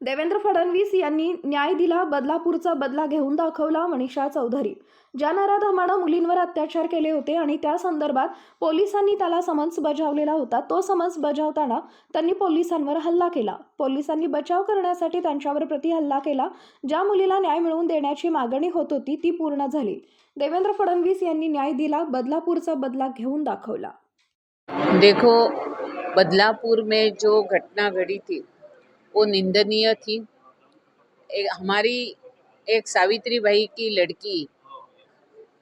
देवेंद्र फडणवीस यांनी न्याय दिला बदलापूरचा बदला घेऊन दाखवला मनीषा चौधरी. ज्या नराधमानं मुलींवर अत्याचार केले होते आणि त्या संदर्भात पोलिसांनी त्याला समन्स बजावलेला होता. तो समन्स बजावताना त्यांनी पोलिसांवर हल्ला केला. पोलिसांनी बचाव करण्यासाठी त्यांच्यावर प्रति हल्ला केला. ज्या मुलीला न्याय मिळवून देण्याची मागणी होत होती ती पूर्ण झाली. देवेंद्र फडणवीस यांनी न्याय दिला बदलापूरचा बदला घेऊन दाखवला. देखो बदलापुर में जो घटना घडी थी वो निंदनीय थी। एक हमारी एक सावित्री भाई की लड़की,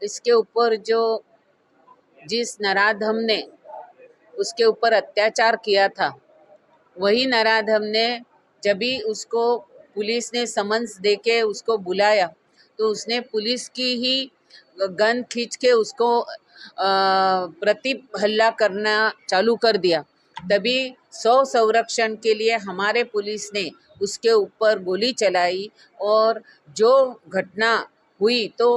इसके ऊपर जो जिस नराधम ने उसके ऊपर अत्याचार किया था, वही नराधम ने जब भी उसको पुलिस ने समन्स दे के उसको बुलाया तो उसने पुलिस की ही गन खींच के उसको प्रति हल्ला करना चालू कर दिया। तभी सौ संरक्षण के लिए हमारे पुलिस ने उसके ऊपर गोली चलाई और जो घटना हुई तो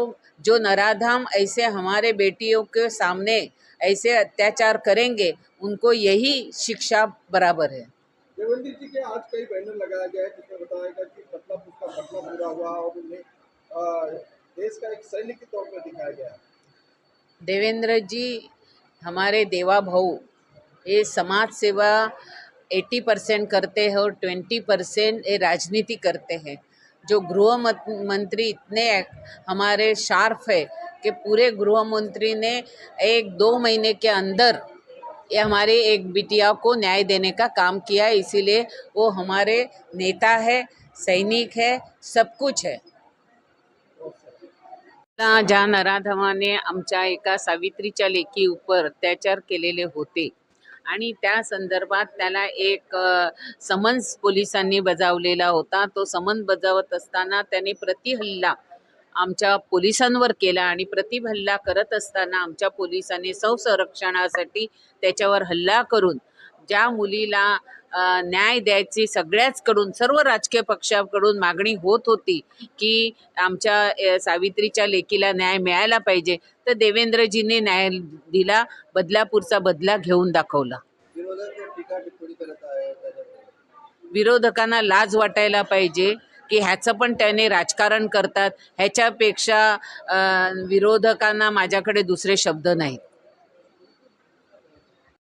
जो नराधाम ऐसे हमारे बेटियों के सामने ऐसे अत्याचार करेंगे उनको यही शिक्षा बराबर है। देवेंद्र जी के आज कई बैनर लगाया गया है जिसमें बताया गया कि बदलापुर का घटना पूरा हुआ और उन्हें देश का एक सैनिक के तौर पर दिखाया गया देवेंद्र जी हमारे देवा भाऊ ये समाज सेवा 80 परसेंट करते हैं और 20 परसेंट ये राजनीति करते हैं। जो गृह मंत्री इतने हमारे शार्प है कि पूरे गृह मंत्री ने एक दो महीने के अंदर ये हमारे एक बिटिया को न्याय देने का काम किया है। इसीलिए वो हमारे नेता है, सैनिक है, सब कुछ है। आता ज्या नराधमाने आमच्या एका सावित्रीच्या लेखी उपर अत्याचार केलेले होते। आणि त्या संदर्भात त्याला एक समन्स पोलिसांनी बजावलेला होता. तो समन्स बजावत असताना त्याने प्रतिहल्ला आमच्या पोलिसांवर केला आणि प्रतिहल्ला करत असताना आमच्या पोलिसांनी संरक्षणासाठी त्याच्यावर हल्ला करून ज्या मुलीला न्याय द्यायची सगळ्याचकडून सर्व राजकीय पक्षाकडून मागणी होत होती की आमच्या सावित्रीच्या लेकीला न्याय मिळायला पाहिजे. तर देवेंद्रजीने न्याय दिला बदलापूरचा बदला घेऊन दाखवला. विरोधकांना लाज वाटायला पाहिजे की ह्याचं पण त्याने राजकारण करतात. ह्याच्यापेक्षा विरोधकांना माझ्याकडे दुसरे शब्द नाहीत.